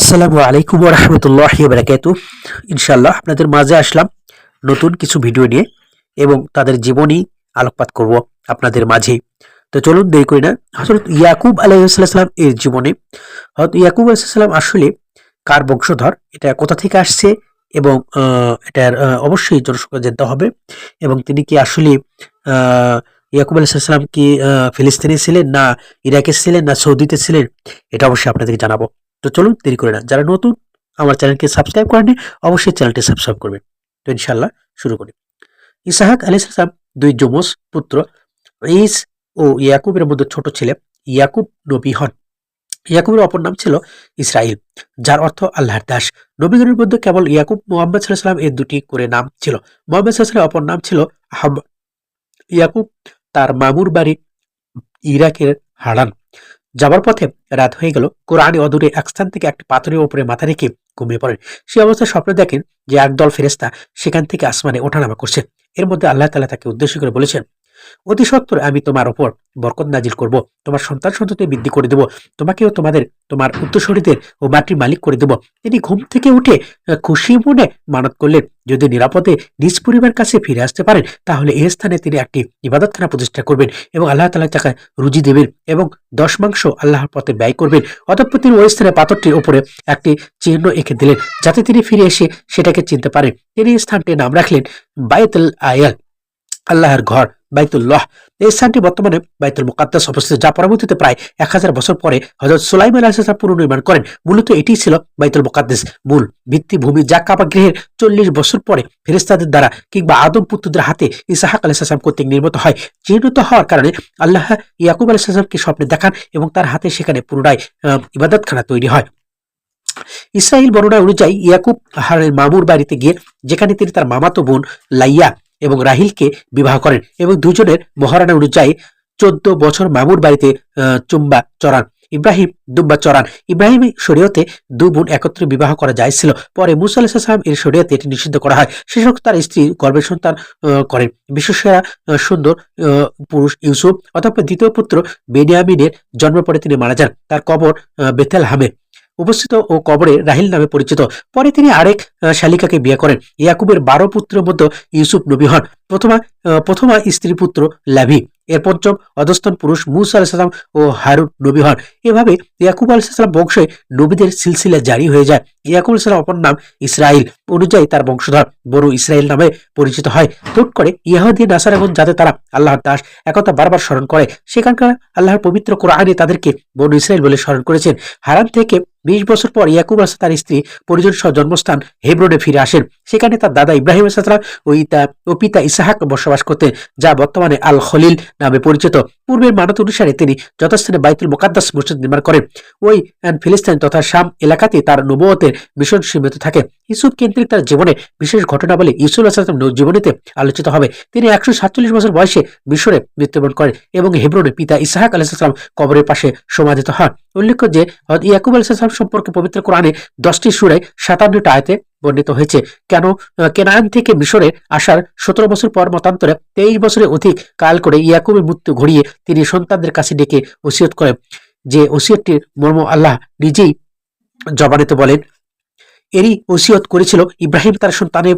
আসসালামু আলাইকুম রহমতুল্লাহ বারাকাত ইনশাল্লাহ আপনাদের মাঝে আসলাম নতুন কিছু ভিডিও নিয়ে এবং তাদের জীবনী আলোকপাত করব আপনাদের মাঝে। তো চলুন দেরি করি না হজরত ইয়াকুব আলাইসাল্লাম এর জীবনে। হয়তো ইয়াকুব আলাইসাল্লাম আসলে কার বংশধর, এটা কোথা থেকে আসছে এবং এটার অবশ্যই জনসংখ্যা জানতে হবে এবং তিনি কি আসলে ইয়াকুব আলাইসাল্লাম কি ফিলিস্তিনে ছিলেন না ইরাকে ছিলেন না সৌদিতে ছিলেন, এটা অবশ্যই আপনাদেরকে জানাব। তো চলুন দেরি করে না। যারা নতুন, আমার চ্যানেলকে সাবস্ক্রাইব করেননি অবশ্যই চ্যানেলটি সাবস্ক্রাইব করবেন। তো ইনশাল্লাহ শুরু করি। ইসাহাক আলী সালাম, দুই যমজ পুত্র ইস ও ইয়াকুবের মধ্যে ছোট ছেলে ইয়াকুব নবী হন। ইয়াকুবের অপর নাম ছিল ইসরাইল, যার অর্থ আল্লাহর দাস। নবীগণের মধ্যে কেবল ইয়াকুব মোহাম্মদ সাল্লাম এর দুটি করে নাম ছিল। মোহাম্মদ সাল্লাহ অপর নাম ছিল আহমদ ইয়াকুব তার মামুর বাড়ি ইরাকের হারান। যাবার পথে রাত হয়ে গেল। কোরআনে অদূরে এক স্থান থেকে একটি পাথরের উপরে মাথা রেখে ঘুমিয়ে পড়েন। সে অবস্থায় স্বপ্নে দেখেন যে একদল ফেরেস্তা সেখান থেকে আসমানে ওঠানামা করছে। এর মধ্যে আল্লাহ তালা তাকে উদ্দেশ্য করে বলেছেন অতি সত্তর আমি তোমার ওপর বরকত নাজিল করব। তোমার সন্তান সন্ততি বৃদ্ধি করে দেব। তোমাকেও তোমাদের, তোমার উত্তরসূরিদের ও মাটির মালিক করে দেব। তিনি ঘুম থেকে উঠে খুশি মনে মানত করলেন। যদি নিরাপদে নিজ পরিবার কাছে ফিরে আসতে পারেন, তাহলে এই স্থানে তিনি একটি ইবাদতখানা প্রতিষ্ঠা করবেন এবং আল্লাহ তালা তাকে রুজি দেবেন এবং দশ মাংস আল্লাহর পথে ব্যয় করবেন। অতঃপর তিনি ওই স্থানে পাথরটির উপরে একটি চিহ্ন এঁকে দিলেন, যাতে তিনি ফিরে এসে সেটাকে চিনতে পারেন। তিনি স্থানটির নাম রাখলেন বাইতুল আয়াল, আল্লাহর ঘর। বাইতুল্লাহ। এই স্থানটি বর্তমানে বাইতুল মুকাদ্দাস অবস্থিত, যা পরবর্তীতে প্রায় এক হাজার বছর পরে হজরত সুলাইম আলাহ পুনর্নির্মাণ করেন। মূলত এটি ছিল বাইতুল মুকাদ্দাস মূল ভিত্তিভূমি, যা কাবা গৃহের চল্লিশ বছর পরে ফেরেস্তাদের দ্বারা কিংবা আদম পুত্রদের হাতে ইসাহাক আলাইসাল্লাম কর্তৃক নির্মিত হয়। চিহ্নিত হওয়ার কারণে আল্লাহ ইয়াকুব আলাইসাল্লামকে স্বপ্নে দেখান এবং তার হাতে সেখানে পুনরায় ইবাদতখানা তৈরি হয়। ইসরায়েল বর্ণনা অনুযায়ী ইয়াকুব হারের মামুর বাড়িতে গিয়ে, যেখানে তিনি তার মামাতো বোন লাইয়া এবং রাহিলকে বিবাহ করেন এবং দুজনের মহারানা অনুযায়ী চোদ্দ বছর মামুর বাড়িতে চুম্বা চড়ান। ইব্রাহিম দুম্বা চড়ান। ইব্রাহিম শরীয়তে দু বোন একত্রে বিবাহ করা যাইছিল পরে মুসা আলাইসাল্লাম এর শরীয়তে এটি নিষিদ্ধ করা হয়। শেষ তার স্ত্রী গর্ভের সন্তান করেন। বিশ্বসেরা সুন্দর পুরুষ ইউসুফ অথবা দ্বিতীয় পুত্র বেনিয়ামিনের জন্ম পরে তিনি মারা যান। তার কবর বেথেল হামে উপস্থিত ও কবরে রাহিল নামে পরিচিত। পরে তিনি আরেক শালিকাকে বিয়ে করেন। ইয়াকুবের বারো পুত্রের মধ্যে ইউসুফ নবী হন। প্রথমা প্রথমা স্ত্রী পুত্র ল্যাভি এর পঞ্চম অধস্তন পুরুষ মুসা আলাইসালাম ও হারুন নবী হন। এভাবে ইয়াকুব আলাইসালাম বংশে নবীদের সিলসিলা জারি হয়ে যায়। ইয়াকুব আলাইসালাম অপর নাম ইসরাইল অনুযায়ী তার বংশধর বড় ইসরায়েল নামে পরিচিত হয়। হুট করে ইয়াহুদি, নাসার এবং যাতে তারা আল্লাহর দাস একথা বারবার স্মরণ করে, সেখানকার আল্লাহর পবিত্র কোরআনে তাদেরকে বড় ইসরায়েল বলে স্মরণ করেছেন। হারান থেকে বিশ বছর পর ইয়াকুব আলাহ তার স্ত্রী পরিজন সহ জন্মস্থান হেব্রনে ফিরে আসেন। সেখানে তার দাদা ইব্রাহিম আলাইসাল্লাম ও ইতা ও পিতা ইসাহাক বসবাস করতেন, যা বর্তমানে আল খলিল নামে পরিচিত। পূর্বের মানত অনুসারে তিনি যথাস্থানে বাইতুল মোকাদ্দাস মসজিদ নির্মাণ করেন। ওই ফিলিস্তিন তথা শাম এলাকাতে তার নবতের মিশন সীমিত থাকে। ইউসুফ কেন্দ্রিক তার জীবনে বিশেষ ঘটনা বলে ইউসুফ আসলাম জীবনীতে আলোচিত হবে। তিনি একশো সাতচল্লিশ বছর বয়সে মিশরে মৃত্যুবরণ করেন এবং হেব্রনে পিতা ইসাহাক আলাইসালাম কবরের পাশে সমাধিত হন। উল্লেখ্য যে ইয়াকুব আলাইসালাম সম্পর্কে পবিত্র কোরআনে দশটি সুরায় সাতান্নটা আয়তে বর্ণিত হয়েছে। কেন? কেনান থেকে মিশরে আসার সতেরো বছর পর মতান্তরে তেইশ বছরের অধিক কাল করে ইয়াকুবের মৃত্যু ঘড়িয়ে তিনি সন্তানদের কাছে ডেকে ওসিয়ত করেন, যে ওসিয়তটির মর্ম আল্লাহ নিজেই জবানিতে বলেন। এরই ওসিয়ত করেছিল ইব্রাহিম তার সন্তানের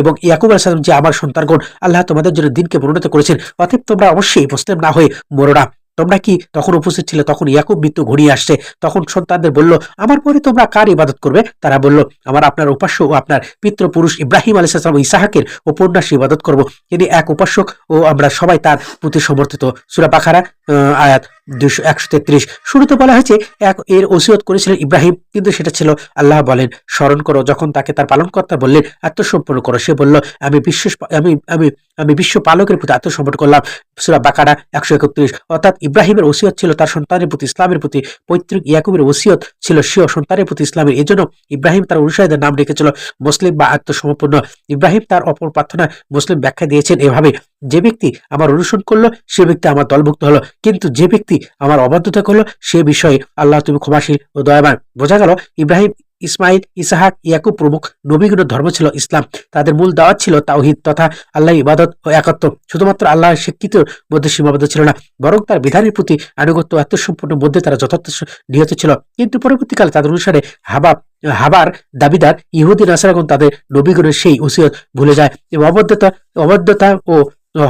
এবং ইয়াকুব আলাইসালাম যে আমার সন্তানগণ আল্লাহ তোমাদের জন্য দিনকে পরিণত করেছেন, অতএব তোমরা অবশ্যই মুসলিম না হয়ে মরো না। তোমরা কি তখন উপস্থিত ছিল? তখন ইয়াকুব মৃত্যু ঘনিয়ে আসছে। তখন সন্তানদের বলল আমার পরে তোমরা কার ইবাদত করবে? তারা বলল আমার আপনার উপাস্য ও আপনার পিতৃপুরুষ ইব্রাহিম আলী ও ইসাহাকের উপন্যাস ইবাদত করব। তিনি এক উপাসক ও আমরা সবাই তার প্রতি সমর্থিত। সুরা পাখারা আহ, আয়াত দুশো একশো তেত্রিশ। শুরুতে বলা হয়েছে, এক এর ওসিয়ত করেছিলেন ইব্রাহিম, কিন্তু সেটা ছিল, আল্লাহ বলেন, স্মরণ করো, যখন তাকে তার পালনকর্তা বললেন, আত্মসমর্পণ করো, সে বলল, আমি বিশ্ব আমি আমি আমি বিশ্ব পালকের প্রতি আত্মসমর্পণ করলাম, সুরা বাকারা একশো একত্রিশ। অর্থাৎ ইব্রাহিমের ওসিয়ত ছিল তার সন্তানের প্রতি, ইসলামের প্রতি, পৈতৃক ইয়াকুবের ওসিয়ত ছিল স্বীয় সন্তানের প্রতি ইসলামের এজন্য ইব্রাহিম তার অনুসারীদের নাম রেখেছিল, মুসলিম বা আত্মসমর্পণ ইব্রাহিম তার অপর প্রার্থনা মুসলিম ব্যাখ্যা দিয়েছেন এভাবে যে ব্যক্তি আমার অনুসরণ করল, সে ব্যক্তি আমার দলভুক্ত হলো। কিন্তু যে ব্যক্তি আমার অবাধ্যতা করল, সে বিষয়ে আল্লাহ তুমি ক্ষমাশীল ও দয়াবান। বোঝা গেল, ইব্রাহিম, ইসমাইল, ইসাহাক, ইয়াকুব প্রমুখ নবীগুলোর ধর্ম ছিল ইসলাম। তাদের মূল দাওয়াত ছিল তাওহিদ তথা আল্লাহ ইবাদত ও একাত্ম শুধুমাত্র আল্লাহর স্বীকৃতির মধ্যে সীমাবদ্ধ ছিল না, বরং তার বিধানের প্রতি আনুগত্য আত্মসম্পূর্ণ মধ্যে তারা যথার্থ নিহত ছিল। কিন্তু পরবর্তীকালে তাদের অনুসারে হাবাব হাবার দাবিদার, ইহুদি, নাসারাগণ তাদের নবীগণের সেই ওসিয়ত ভুলে যায় এবং অবদ্ধতা অবদ্ধতা ও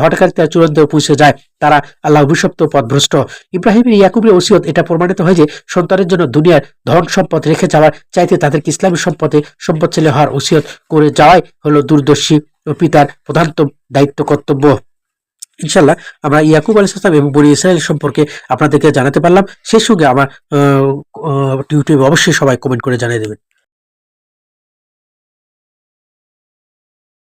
হটকারিতা চূড়ান্ত পৌঁছে যায়। তারা আল্লাহ অভিশপ্ত পথভ্রষ্ট। ইব্রাহিমের ইয়াকুবের ওসিয়ত এটা প্রমাণিত হয় যে, সন্তানের জন্য দুনিয়ার ধন সম্পদ রেখে যাওয়ার চাইতে তাদেরকে ইসলামী সম্পদে সম্পদশালী হওয়ার ওসিয়ত করে যাওয়াই হলো দূরদর্শী ও পিতার প্রধানতম দায়িত্ব কর্তব্য। ইনশাল্লাহ আমরা ইয়াকুব আলী সালাম এবং বনি ইসরায়েল সম্পর্কে আপনাদেরকে জানাতে পারলাম। সেই সঙ্গে আমার ইউটিউবে অবশ্যই সবাই কমেন্ট করে জানিয়ে দেবেন।